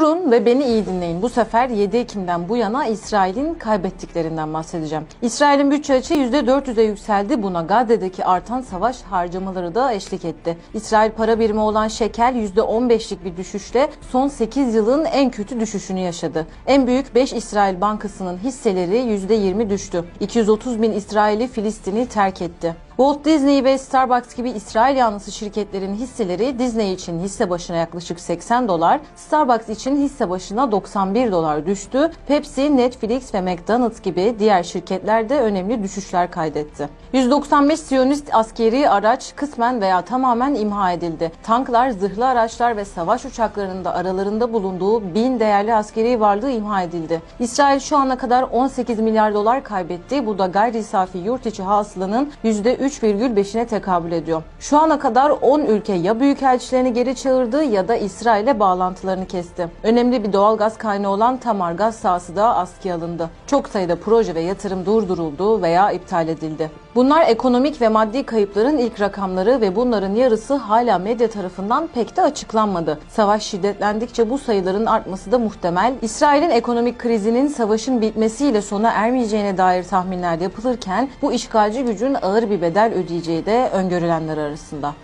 do Durun ve beni iyi dinleyin. Bu sefer 7 Ekim'den bu yana İsrail'in kaybettiklerinden bahsedeceğim. İsrail'in bütçe açığı %400'e yükseldi. Buna Gazze'deki artan savaş harcamaları da eşlik etti. İsrail para birimi olan şekel %15'lik bir düşüşle son 8 yılın en kötü düşüşünü yaşadı. En büyük 5 İsrail bankasının hisseleri %20 düştü. 230 bin İsraili Filistin'i terk etti. Walt Disney ve Starbucks gibi İsrail yanlısı şirketlerin hisseleri Disney için hisse başına yaklaşık 80 dolar, Starbucks için hisse başına 91 dolar düştü. Pepsi, Netflix ve McDonald's gibi diğer şirketler de önemli düşüşler kaydetti. 195 Siyonist askeri araç kısmen veya tamamen imha edildi. Tanklar, zırhlı araçlar ve savaş uçaklarının da aralarında bulunduğu bin değerli askeri varlığı imha edildi. İsrail şu ana kadar 18 milyar dolar kaybetti. Bu da gayri safi yurt içi hasılanın %3,5'ine tekabül ediyor. Şu ana kadar 10 ülke ya büyükelçilerini geri çağırdı ya da İsrail'e bağlantılarını kesti. Önemli bir doğal gaz kaynağı olan Tamar gaz sahası da askıya alındı. Çok sayıda proje ve yatırım durduruldu veya iptal edildi. Bunlar ekonomik ve maddi kayıpların ilk rakamları ve bunların yarısı hala medya tarafından pek de açıklanmadı. Savaş şiddetlendikçe bu sayıların artması da muhtemel. İsrail'in ekonomik krizinin savaşın bitmesiyle sona ermeyeceğine dair tahminler yapılırken bu işgalci gücün ağır bir bedel ödeyeceği de öngörülenler arasında.